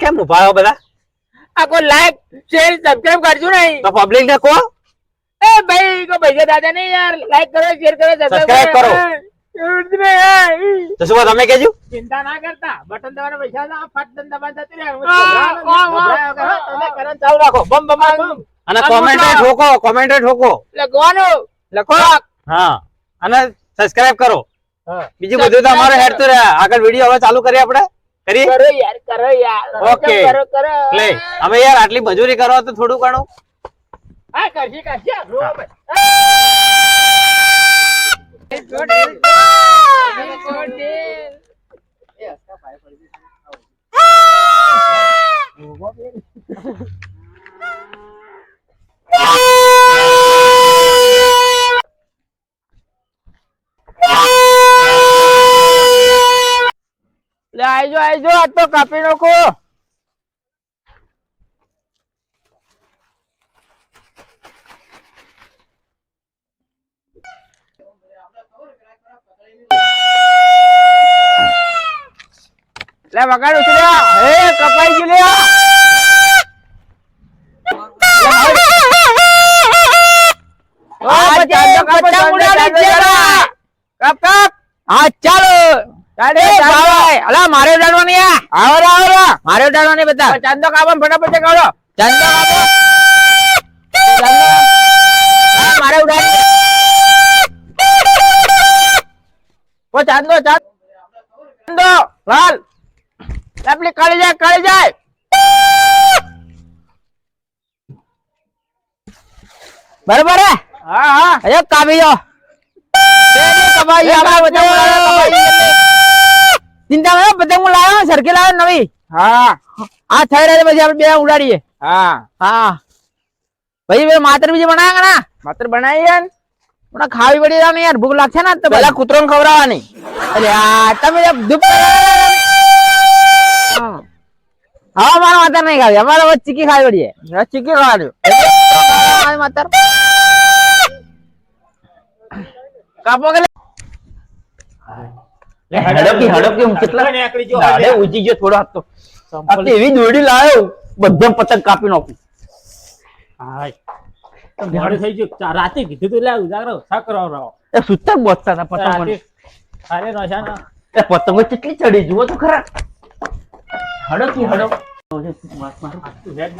કેમ ઊભા છો બધા? આ કોઈ લાઈક શેર સબસ્ક્રાઇબ કરજો નહીં. તો પબ્લિક ને કહો. એ ભાઈ કો પૈસા દાદા નહીં યાર. લાઈક કરો શેર કરો સબસ્ક્રાઇબ કરો. હા. તો શું તમે કેજો ચિંતા ના કરતા. બટન દબાવવાના પૈસા ના ફટ દન હું હા, વાહ. કરો. તમે કરન ચાલુ રાખો. બમ બમ બમ. અને કોમેન્ટ. ઠોકો કોમેન્ટ ઠોકો. લખવાનો. લખો. હા. અને સબસ્ક્રાઇબ કરો. બીજું બધું તો અમારે હેડ તો રહ્યા. આગળ વીડિયો હવે ચાલુ કરીએ આપણે. કરીએ કરો યાર કરો યાર. ઓકે. કરો કરો લે અમે યાર આટલી મજૂરી કરો તો થોડું ઘણું. હા કરશી કરશી આ જુઓ ભાઈ. લે આઈજો આઈજો આ તો કાપી નાખો. લે વગાડ ઉતર્યા હે કપાઈ ગયું લે. આજે પતંગ ઉડાડી જરા. કપ કપ. હા ચાલો. અલા મારે ઉડાડવાની આ આવો આવરો મારે ઉડાડવાની બધા. ચાંદો કાપો ફટાફટ કરો ચાંદો કાપો. મારે ઉડાડી ઓ ચાંદો ચાંદો. લાલ. આપલી કાળી જાય કાળી જાય. બરોબર હા? હા અરે કમાઈ આપણા પતંગ ઉડાડ્યા, કમાઈ. ચિંતા કરો પતંગ હું લાવ્યો સરખી લાવ્યો નવી. હા. આ થઈ રહી પછી આપણે બે ઉડાડીએ. હા. હા. ભાઈ બે માત્ર બીજી બનાવ્યા ના? માત્ર બનાવી યાર. પણ ખાવી પડી રહ્યા યાર ભૂખ લાગશે ને તો પેલા કૂતરો ખવડાવવાની. અરે આ તમે હા. મારા માતર નહીં ખાવી અમારે ચીકી ખાવી પડીએ ચીકી ખાવાની. માતર. કાપો કે હડપી હડપી હું કેટલા નીકળી ગયો દાડે ઉજી ગયો થોડો હાથ તો. આ એવી દોડી લાવ્યો બધા પતંગ કાપી નાખું હાય. મોડું થઈ ગયું. રાતે કીધું તું લે ઉજાગરો ઓછા કરો રહો એ સુતા બોતતા હતા પતંગ અરે નશા ના. એ પતંગો કેટલી ચડી જુઓ તો ખરા. હડપ તું હેડ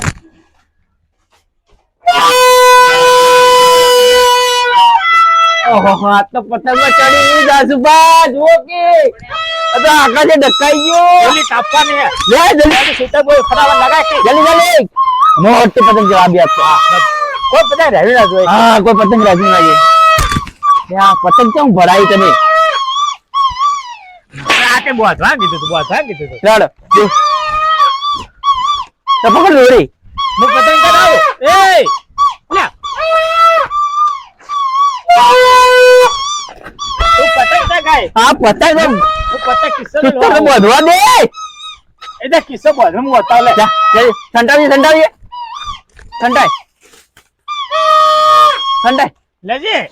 ઓહો આ તો પતંગો ચડી જાસુબા જુઓ કે. તો આકાશે ડકાઈ ગયો. ઓલી કાપવાની હે. લે જલ્દી. સીતા બોય ફટાફટ લગાય કે. જલ્દી જલ્દી. મોટી પતંગ જવાબ આપતો કોઈ પતંગ રહેલું ના જોઈએ હા કોઈ પતંગ રાજી ના આ પતંગ કેમ ભરાઈ તમે રાતે બોધવા કીધું તું બોધવા કીધું તું. ચાલો તો પકડ લોરી હું પતંગ ચડાવું એ! કિસ્સો બોધવા દે. કિસ્સો બોધવા બતાવ લે. ઠંડાય. ઠંડાય. લેજે.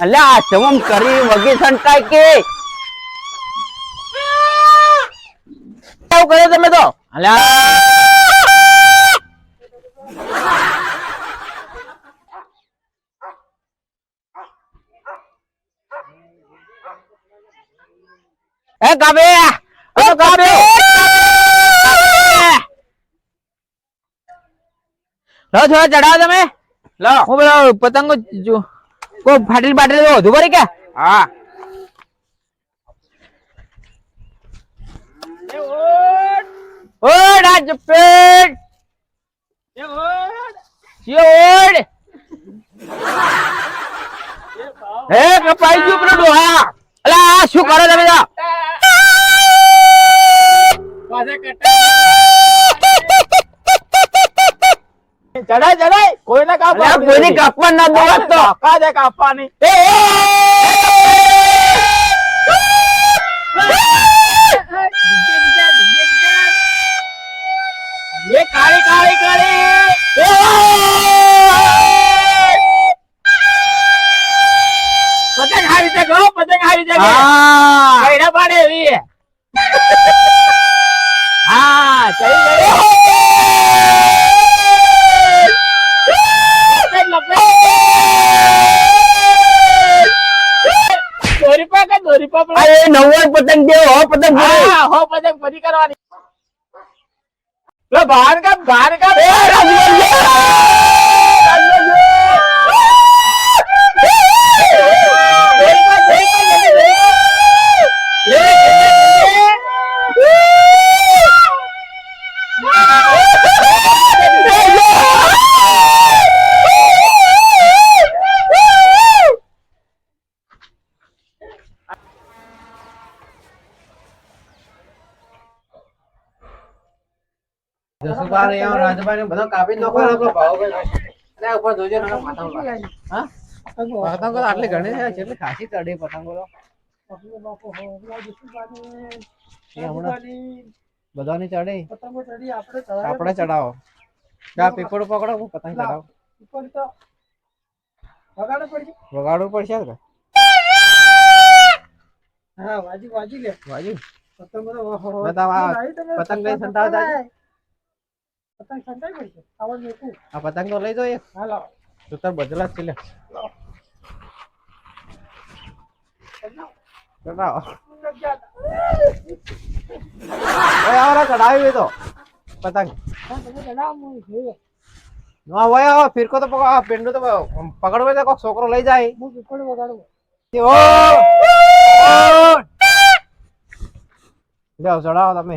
અલ્યા આ ચમમ કરી વગી ઠંડાય કે? આવું કર્યો તમે તો? અલ્યા. એ કાબે એ કાબે લો થોડા ચડાવો તમે લો હું પેલો પતંગો જો કો ફાટેલી બાટેલી તો વધુ ભરી કે હા ઓડ આજ પેટ ઓડ હે કપાઈ ગયું પેલું ડોહા અલા આ શું કરો તમે તો પણ ના દોત તો. કાજે કાપવાની. એ એ કાળી પતંગ હારી જગો પતંગ હારી જગો હા. કઈરા પાડે એવી. હા નવ્વાણું પતંગ દેવો હો પતંગ હા હો પતંગ ફરી કરવાની. લે કામ કાપ કામ એ રાજવરજી! રાજભાઈ ને બધા કાપી નાખો ને ભાવભાઈ અરે ઉપર જોજો ને પતંગો હા? પતંગો તો આટલી ઘણી છે એટલે ખાસી ચડી પતંગો તો. બધાની ચડે. આપણે ચડાવો. જા પીપળું પકડો હું પતંગ ચડાવો. વગાડવું પડશે ને? વાજી લે. વાજી. પતંગ પતંગ સંતાવ જાય આ પતંગ તો લઈ જોઈએ. તું તાર બદલા છે લે. ચડાવ ઓય આવરા ચડાવી તો. પતંગ. ના હોય આવો ફિરકો તો આ પેંડો તો પકડવો તો કોક છોકરો લઈ જાય. ઓ! ચડાવો તમે.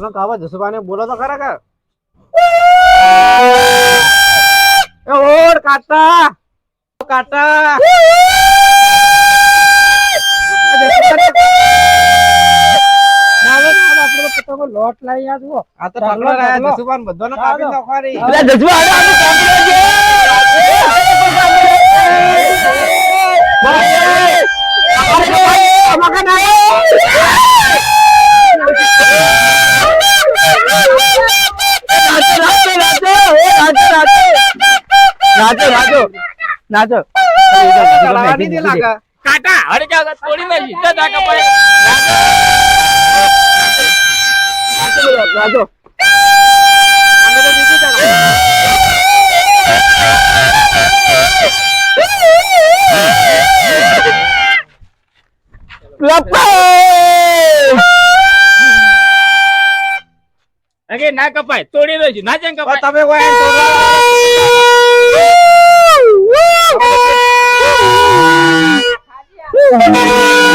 પેલો કાવા જસુભાને બોલો તો ખરા કે એ ઓર કાટા કાટા લોટ લઈ આ જુઓ. આ તો ઢગલો રહ્યા જસુભાન બધાને કાપી નાખવાની. પેલા નહીં લાગે. કાટા હરે જા તોડી નાખી જા જા કપાય નાચો, નાચો. અમે તો બીજું ચડાવો લપાઈ. અગે ના કપાય તોડી દઈશું ના જેમ કપાય. તમે કોઈ ¡Gracias!